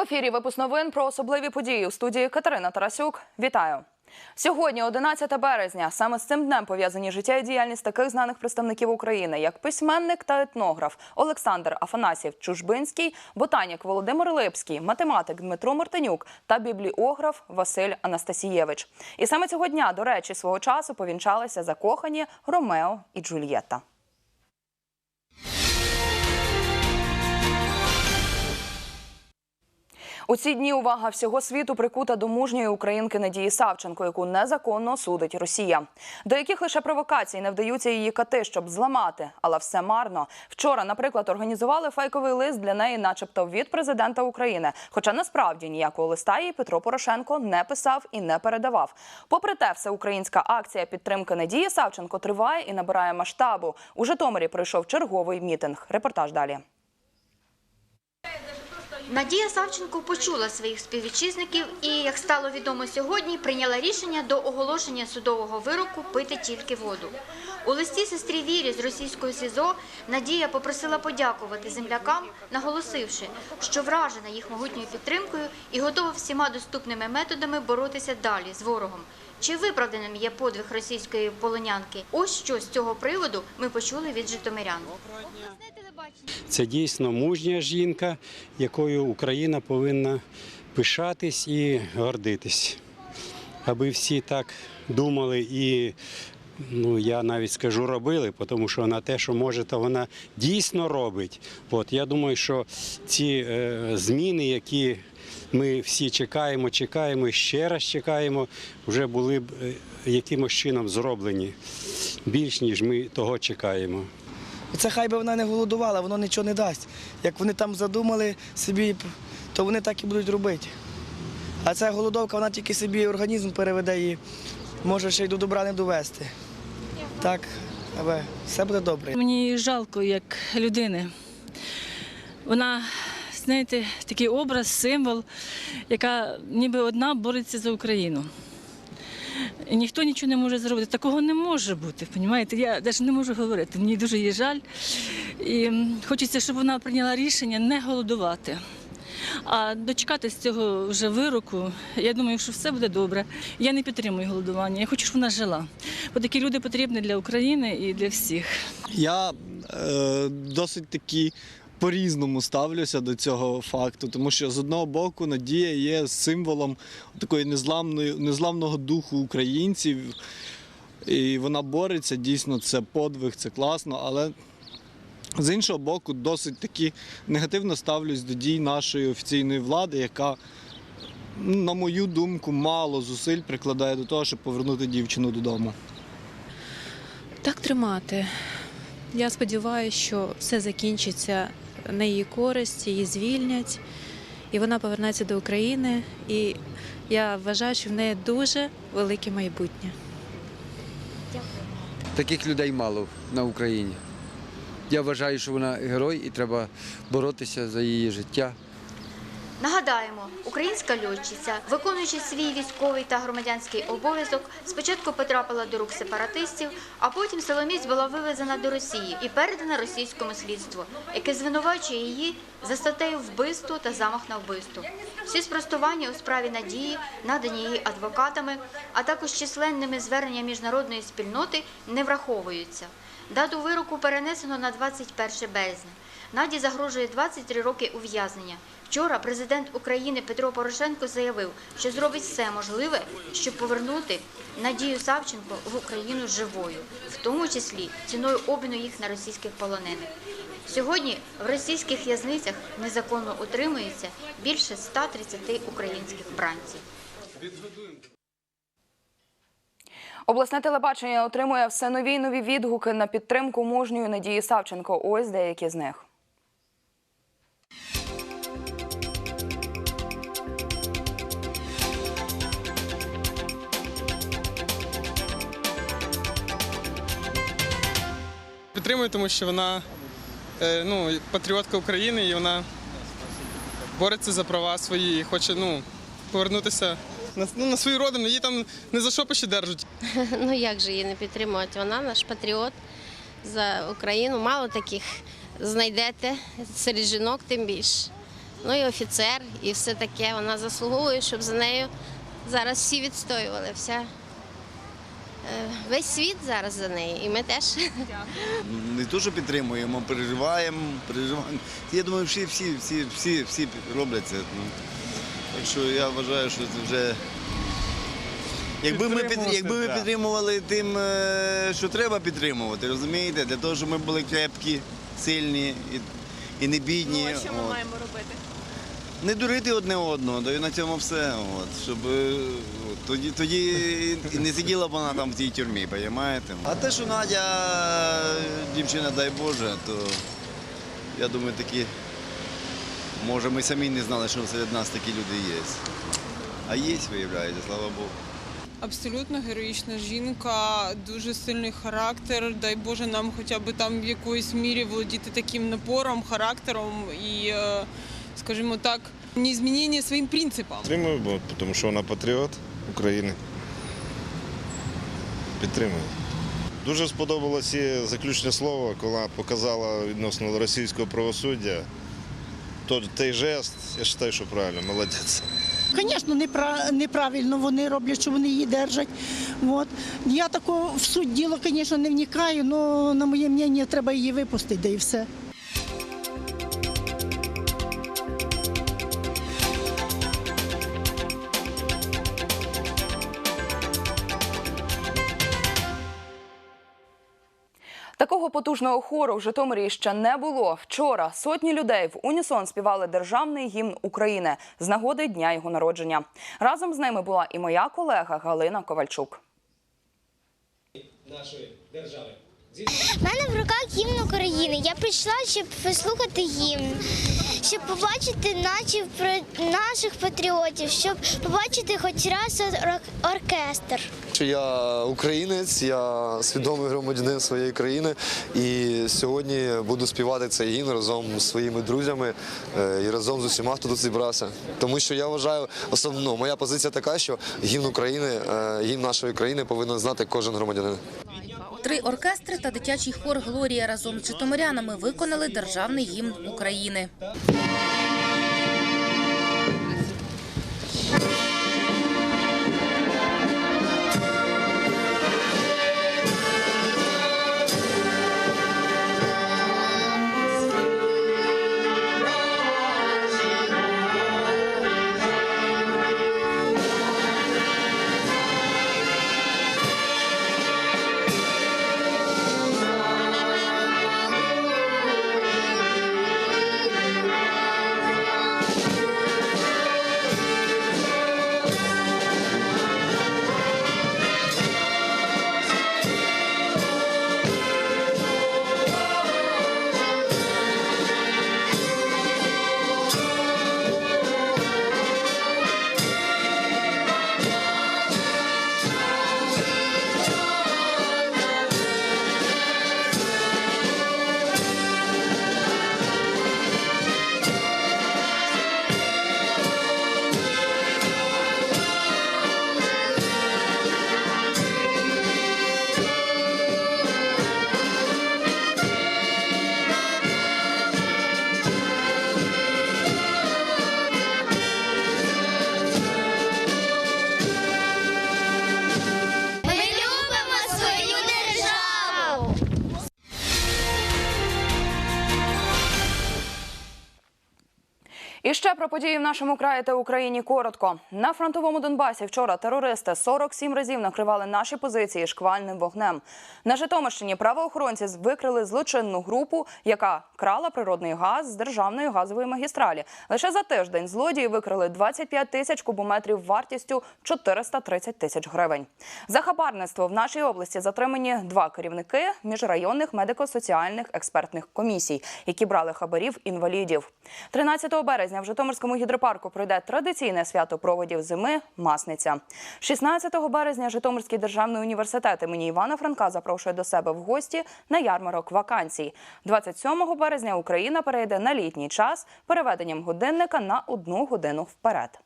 ефірі випуск новин про особливі події у студії Катерина Тарасюк. Вітаю. Сьогодні, 11 березня, саме з цим днем пов'язані життя і діяльність таких знаних представників України, як письменник та етнограф Олександр Афанасів Чужбинський, ботанік Володимир Липський, математик Дмитро Мартинюк та бібліограф Василь Анастасієвич. І саме цього дня, до речі, свого часу повінчалися закохані Ромео і Джульєтта. У ці дні увага всього світу прикута до мужньої українки Надії Савченко, яку незаконно судить Росія. До яких лише провокацій не вдаються її кати, щоб зламати, але все марно. Вчора, наприклад, організували фейковий лист для неї, начебто від президента України. Хоча насправді ніякого листа їй Петро Порошенко не писав і не передавав. Попри те, всеукраїнська акція підтримки Надії Савченко триває і набирає масштабу. У Житомирі пройшов черговий мітинг. Репортаж далі. Надія Савченко почула своїх співвітчизників і, як стало відомо сьогодні, прийняла рішення до оголошення судового вироку пити тільки воду. У листі сестрі Вірі з російського СІЗО Надія попросила подякувати землякам, наголосивши, що вражена їх могутньою підтримкою і готова всіма доступними методами боротися далі з ворогом. Чи виправданим є подвиг російської полонянки? Ось що з цього приводу ми почули від житомирян. Це дійсно мужня жінка, якою Україна повинна пишатись і гордитись. Аби всі так думали і, ну я навіть скажу, робили, тому що вона те, що може, то вона дійсно робить. От я думаю, що ці е, зміни, які ми всі чекаємо, чекаємо ще раз чекаємо, вже були б е, якимось чином зроблені більш ніж ми того чекаємо. Це хай би вона не голодувала, воно нічого не дасть. Як вони там задумали собі, то вони так і будуть робити. А ця голодовка, вона тільки собі організм переведе і може ще й до добра не довести. Так, але все буде добре. Мені жалко як людини. Вона, знаєте, такий образ, символ, яка ніби одна бореться за Україну. І ніхто нічого не може зробити. Такого не може бути. Понімаєте? Я навіть не можу говорити. Мені дуже є жаль. І хочеться, щоб вона прийняла рішення не голодувати. А дочекатись цього вже вироку, я думаю, що все буде добре. Я не підтримую голодування. Я хочу, щоб вона жила. Бо такі люди потрібні для України і для всіх. Я е, досить таки по-різному ставлюся до цього факту, тому що з одного боку Надія є символом такої незламної, незламного духу українців, і вона бореться, дійсно, це подвиг, це класно, але з іншого боку, досить таки негативно ставлюсь до дій нашої офіційної влади, яка, на мою думку, мало зусиль прикладає до того, щоб повернути дівчину додому. Так тримати. Я сподіваюся, що все закінчиться на її користь, її звільнять, і вона повернеться до України. І я вважаю, що в неї дуже велике майбутнє. Таких людей мало на Україні. Я вважаю, що вона герой і треба боротися за її життя. Нагадаємо, українська льотчиця, виконуючи свій військовий та громадянський обов'язок, спочатку потрапила до рук сепаратистів, а потім силоміць була вивезена до Росії і передана російському слідству, яке звинувачує її за статтею вбивство та замах на вбивство. Всі спростування у справі надії, надані її адвокатами, а також численними зверненнями міжнародної спільноти, не враховуються. Дату вироку перенесено на 21 березня. Наді загрожує 23 роки ув'язнення. Вчора президент України Петро Порошенко заявив, що зробить все можливе, щоб повернути Надію Савченко в Україну живою, в тому числі ціною обміну їх на російських полонених. Сьогодні в російських в'язницях незаконно утримується більше 130 українських бранців. Обласне телебачення отримує все нові й нові відгуки на підтримку мужньої Надії Савченко. Ось деякі з них. Підтримую, тому що вона е, ну, патріотка України і вона бореться за права свої і хоче ну, повернутися на, ну, на свою родину. Її там не за що ще держать. Ну як же її не підтримувати? Вона наш патріот за Україну. Мало таких знайдете серед жінок, тим більше. ну і офіцер, і все таке. Вона заслуговує, щоб за нею зараз всі відстоювали. Вся, весь світ зараз за нею, і ми теж. не то, що підтримуємо, переживаємо, переживаємо. Я думаю, всі, всі, всі, всі, всі роблять це. Ну. Так що я вважаю, що це вже. Якби ми, під, якби ми підтримували тим, е, що треба підтримувати, розумієте, для того, щоб ми були крепкі, сильні і, і не бідні. Ну, а що ми от. маємо робити? Не дурити одне одного, да на цьому все. От, щоб е, от, тоді, тоді не сиділа б вона там в тій тюрмі, розумієте? А те, що Надя дівчина, дай Боже, то я думаю, такі, може, ми самі не знали, що серед нас такі люди є. А є, виявляється, слава Богу. Абсолютно героїчна жінка, дуже сильний характер. Дай Боже нам хоча б там в якоїсь мірі володіти таким напором, характером і, е, скажімо так, не змінення своїм принципам. Підтримую, бо тому що вона патріот України. Підтримую. Дуже сподобалось заключне слово, коли показала відносно російського правосуддя. Тот, той жест, я вважаю, що правильно, молодець. Звісно, непра- неправильно вони роблять, що вони її держать. От. Я тако в суть діла, звісно, не вникаю, але на моє мнення треба її випустити, да і все. Такого потужного хору в Житомирі ще не було. Вчора сотні людей в унісон співали державний гімн України з нагоди дня його народження. Разом з ними була і моя колега Галина Ковальчук. У мене в руках гімн України. Я прийшла, щоб послухати гімн, щоб побачити наші, наших патріотів, щоб побачити хоч раз ор- оркестр. Що я українець, я свідомий громадянин своєї країни і сьогодні буду співати цей гімн разом з своїми друзями е, і разом з усіма, хто тут зібрався. Тому що я вважаю, особливо ну, моя позиція така, що гімн України, е, гімн нашої країни повинен знати кожен громадянин. Три оркестри та дитячий хор Глорія разом з житомирянами виконали державний гімн України. І ще про події в нашому краї та Україні коротко. На фронтовому Донбасі вчора терористи 47 разів накривали наші позиції шквальним вогнем. На Житомирщині правоохоронці викрили злочинну групу, яка крала природний газ з державної газової магістралі. Лише за тиждень злодії викрили 25 тисяч кубометрів вартістю 430 тисяч гривень. За хабарництво в нашій області затримані два керівники міжрайонних медико-соціальних експертних комісій, які брали хабарів інвалідів. 13 березня в Житомирському гідропарку пройде традиційне свято проводів зими Масниця. 16 березня Житомирський державний університет імені Івана Франка запрошує до себе в гості на ярмарок вакансій. 27 березня Україна перейде на літній час переведенням годинника на одну годину вперед.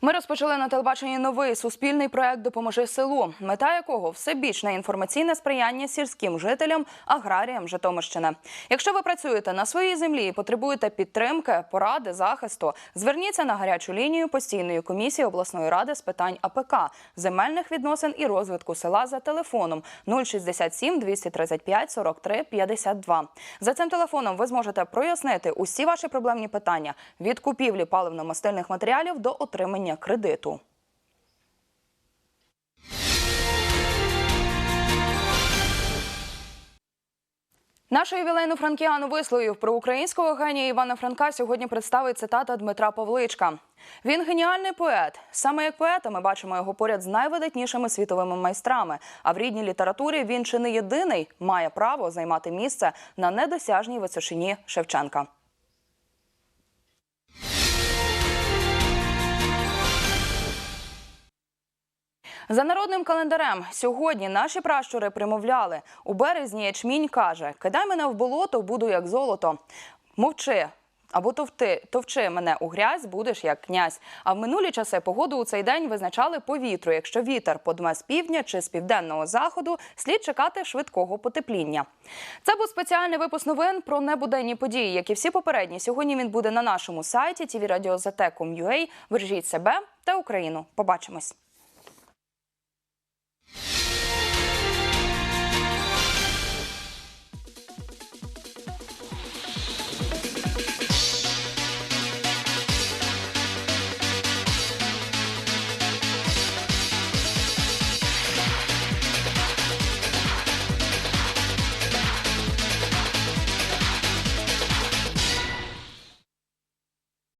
Ми розпочали на телебаченні новий суспільний проект Допоможи селу, мета якого всебічне інформаційне сприяння сільським жителям, аграріям Житомирщини. Якщо ви працюєте на своїй землі і потребуєте підтримки, поради, захисту, зверніться на гарячу лінію постійної комісії обласної ради з питань АПК, земельних відносин і розвитку села за телефоном 067 235 43 52. За цим телефоном ви зможете прояснити усі ваші проблемні питання від купівлі паливно-мастильних матеріалів до отримання кредиту. Нашу ювілейну франкіану висловів про українського генія Івана Франка сьогодні представить цитата Дмитра Павличка. Він геніальний поет. Саме як поета ми бачимо його поряд з найвидатнішими світовими майстрами. А в рідній літературі він чи не єдиний має право займати місце на недосяжній височині Шевченка. За народним календарем сьогодні наші пращури примовляли. У березні ячмінь каже: Кидай мене в болото, буду як золото. Мовчи. Або товти, товчи мене у грязь, будеш як князь. А в минулі часи погоду у цей день визначали по вітру. Якщо вітер подме з півдня чи з південного заходу, слід чекати швидкого потепління. Це був спеціальний випуск новин про небуденні події, як і всі попередні. Сьогодні він буде на нашому сайті tvradio.zt.com.ua. Бережіть себе та Україну. Побачимось.